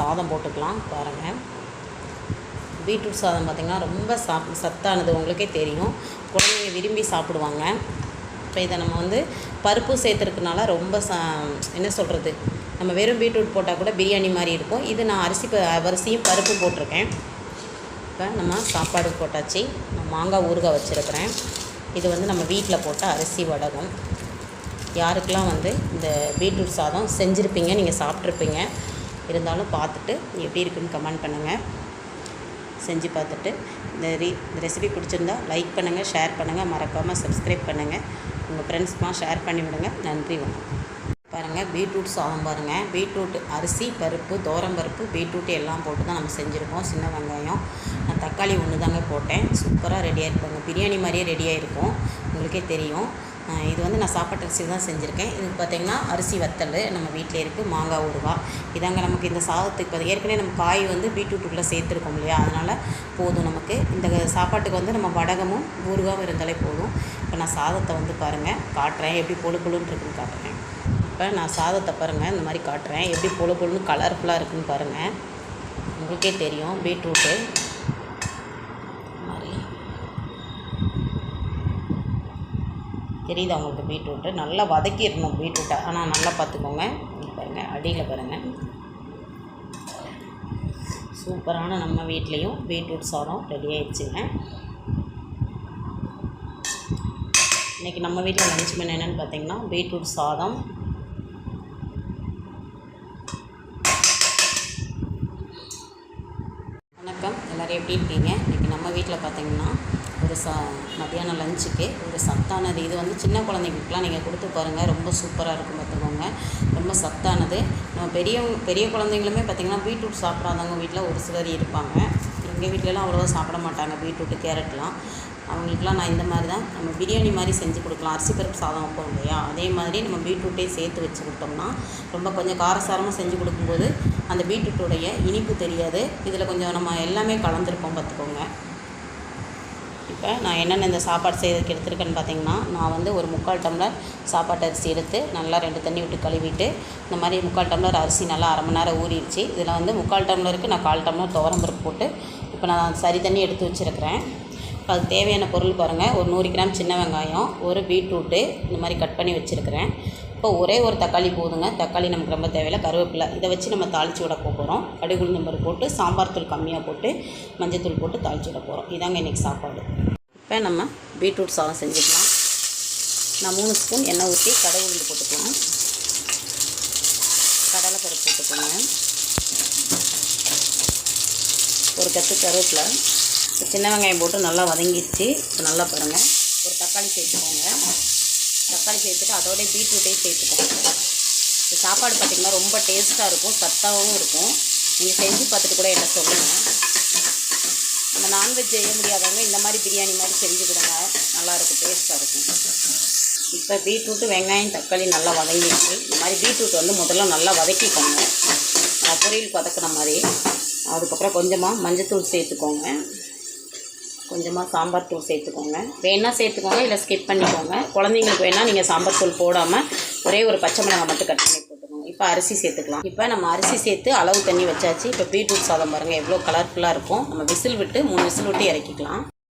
சாதம் போட்டுக்கலாம் பாருங்கள் பீட்ரூட் சாதம் பார்த்திங்கன்னா ரொம்ப சாப் சத்தானது உங்களுக்கே தெரியும். குழந்தைங்க விரும்பி சாப்பிடுவாங்க. இப்போ இதை நம்ம வந்து பருப்பு சேர்த்துறதுக்குனால ரொம்ப சா என்ன சொல்கிறது நம்ம வெறும் பீட்ரூட் போட்டால் கூட பிரியாணி மாதிரி இருக்கும். இது நான் அரிசி அரிசியும் பருப்பும் போட்டிருக்கேன். இப்போ நம்ம சாப்பாடு போட்டாச்சு. நான் மாங்காய் ஊறுகாய் வச்சுருக்கிறேன். இது வந்து நம்ம வீட்டில் போட்ட அரிசி வடகம். யாருக்கெல்லாம் வந்து இந்த பீட்ரூட் சாதம் செஞ்சுருப்பீங்க நீங்கள் சாப்பிட்ருப்பீங்க இருந்தாலும் பார்த்துட்டு எப்படி இருக்குன்னு கமெண்ட் பண்ணுங்கள் செஞ்சு பார்த்துட்டு இந்த ரீ இந்த ரெசிபி பிடிச்சிருந்தா லைக் பண்ணுங்கள் ஷேர் பண்ணுங்கள் மறக்காமல் சப்ஸ்கிரைப் பண்ணுங்கள் உங்கள் ஃப்ரெண்ட்ஸ்க்குமா ஷேர் பண்ணிவிடுங்க. நன்றி வணக்கம். பாருங்கள் பீட்ரூட் சாதம் பாருங்கள் பீட்ரூட் அரிசி பருப்பு தோரம் பருப்பு பீட்ரூட் எல்லாம் போட்டு தான் நம்ம செஞ்சுருக்கோம். சின்ன வெங்காயம். நான் தக்காளி ஒன்று தாங்க போட்டேன். சூப்பராக ரெடியாக இருப்பாங்க பிரியாணி மாதிரியே ரெடியாக இருக்கும் உங்களுக்கே தெரியும். இது வந்து நான் சாப்பாட்டு அரிசி தான் செஞ்சுருக்கேன். இதுக்கு பார்த்திங்கன்னா அரிசி வத்தல் நம்ம வீட்டில் இருக்குது மாங்காய் ஊறுகாய். இதாங்க நமக்கு இந்த சாதத்துக்கு இப்போ ஏற்கனவே நம்ம காய் வந்து பீட்ரூட்டுக்குள்ளே சேர்த்துருக்கோம் இல்லையா? அதனால் போதும் நமக்கு. இந்த சாப்பாட்டுக்கு வந்து நம்ம வடகமும் ஊறுகாவும் இருந்தாலே போதும். இப்போ நான் சாதத்தை வந்து பாருங்கள் காட்டுறேன். எப்படி பொழு பொழுன்னு இருக்குன்னு காட்டுறேன். இப்போ நான் சாதத்தை பாருங்கள் இந்த மாதிரி காட்டுறேன். எப்படி பொழு பொழுன்னு கலர்ஃபுல்லாக இருக்குன்னு பாருங்கள் உங்களுக்கே தெரியும் பீட்ரூட்டு மாதிரி. தெரியுதா உங்களுக்கு பீட்ரூட்டு நல்லா வதக்கிடணும் பீட்ரூட்டை ஆனால் நல்லா பார்த்துக்கோங்க. பாருங்கள் அடியில் பாருங்கள் சூப்பரான நம்ம வீட்லேயும் பீட்ரூட் சாதம் ரெடி ஆயிடுச்சுங்க இன்றைக்கி நம்ம வீட்டில் லஞ்ச் மெனு என்னென்னு பார்த்தீங்கன்னா பீட்ரூட் சாதம் வணக்கம் எல்லோரும் எப்படி இருக்கீங்க? இன்றைக்கி நம்ம வீட்டில் பார்த்தீங்கன்னா ஒரு சா மத்தியானம் லஞ்சுக்கு ஒரு சத்தானது. இது வந்து சின்ன குழந்தைங்களுக்குலாம் நீங்கள் கொடுத்து பாருங்கள் ரொம்ப சூப்பராக இருக்கும் பார்த்துக்கோங்க ரொம்ப சத்தானது. நம்ம பெரியவங்க பெரிய குழந்தைங்களுமே பார்த்திங்கன்னா பீட்ரூட் சாப்பிடாதவங்க வீட்டில் ஒரு சிலர் இருப்பாங்க. எங்கள் வீட்டிலலாம் அவ்வளோவா சாப்பிட மாட்டாங்க. பீட்ரூட்டு கேரட்லாம். அவங்களுக்குலாம் நான் இந்த மாதிரி தான் நம்ம பிரியாணி மாதிரி செஞ்சு கொடுக்கலாம். அரிசி பருப்பு சாதம் வைப்போம் இல்லையா? அதே மாதிரி நம்ம பீட்ரூட்டே சேர்த்து வச்சு கொடுத்தோம்னா ரொம்ப கொஞ்சம் காரசாரமாக செஞ்சு கொடுக்கும்போது அந்த பீட்ரூட்டுடைய இனிப்பு தெரியாது. இதில் கொஞ்சம் நம்ம எல்லாமே கலந்துருப்போம் பார்த்துக்கோங்க. இப்போ நான் என்னென்ன இந்த சாப்பாடு செய்யறதுக்கு எடுத்துருக்கேன்னு பார்த்தீங்கன்னா நான் வந்து ஒரு முக்கால் டம்ளர் சாப்பாட்டு அரிசி எடுத்து நல்லா ரெண்டு தண்ணி விட்டு கழுவிட்டு இந்த மாதிரி முக்கால் டம்ளர் அரிசி நல்லா அரை மணி நேரம் ஊறிடுச்சு. இதில் வந்து முக்கால் டம்ளருக்கு நான் கால் டம்ளர் துவரம் பருப்பு போட்டு இப்போ நான் சரி தண்ணி எடுத்து வச்சுருக்கிறேன். இப்போ அதுக்கு தேவையான பொருள் பாருங்கள் ஒரு நூறு கிராம் சின்ன வெங்காயம் ஒரு பீட்ரூட்டு இந்த மாதிரி கட் பண்ணி வச்சுருக்கிறேன். இப்போ ஒரே ஒரு தக்காளி போதுங்க. தக்காளி நமக்கு ரொம்ப தேவையில்லை. கருவேப்பிலை. இதை வச்சு நம்ம தாளித்து விட போகிறோம் கடுகு நம்பர் போட்டு சாம்பார் தூள் கம்மியாக போட்டு மஞ்சத்தூள் போட்டு தாளித்து விட போகிறோம் இதாங்க இன்றைக்கி சாப்பாடு. இப்போ நம்ம பீட்ரூட் சாதம் செஞ்சுக்கலாம். நான் மூணு ஸ்பூன் எண்ணெய் ஊற்றி கடை உளுந்து போட்டுக்கலாம். கடலைப்பருப்பு போட்டுக்கோங்க. ஒரு கத்து கருவேப்பிலை. சின்ன வெங்காயம் போட்டு நல்லா வதங்கிடுச்சு இப்போ நல்லா பாருங்கள் ஒரு தக்காளி சேர்த்துக்கோங்க. தக்காளி சேர்த்துட்டு அதோடய பீட்ரூட்டையும் சேர்த்துக்கோங்க. இந்த சாப்பாடு பார்த்திங்கன்னா ரொம்ப டேஸ்ட்டாக இருக்கும். சத்தாகவும் இருக்கும். நீங்கள் செஞ்சு பார்த்துட்டு கூட என்ன சொல்லுங்கள் நம்ம நான்வெஜ் செய்ய முடியாதவங்க இந்த மாதிரி பிரியாணி மாதிரி செஞ்சு கொடுங்க. நல்லாயிருக்கும் டேஸ்ட்டாக இருக்கும். இப்போ பீட்ரூட்டு வெங்காயம் தக்காளி நல்லா வதங்கிடுச்சு இந்த மாதிரி பீட்ரூட் வந்து முதல்ல நல்லா வதக்கிக்கோங்க. பொரியல் வதக்கின மாதிரி. அதுக்கப்புறம் கொஞ்சமாக மஞ்சத்தூள் சேர்த்துக்கோங்க. கொஞ்சமாக சாம்பார் தூள் சேர்த்துக்கோங்க. வேணால் சேர்த்துக்கோங்க இல்லை ஸ்கிப் பண்ணிக்கோங்க. குழந்தைங்களுக்கு வேணால் நீங்கள் சாம்பார் தூள் போடாமல் ஒரே ஒரு பச்சை மிளகாய் மட்டும் கட் பண்ணி போட்டுக்கோங்க. இப்போ அரிசி சேர்த்துக்கலாம். இப்போ நம்ம அரிசி சேர்த்து அளவு தண்ணி வச்சாச்சு. இப்போ பீட்ரூட் சாதம் பாருங்கள் எவ்வளோ கலர்ஃபுல்லாக இருக்கும். நம்ம விசில் விட்டு மூணு விசில் விட்டு இறக்கிக்கலாம்.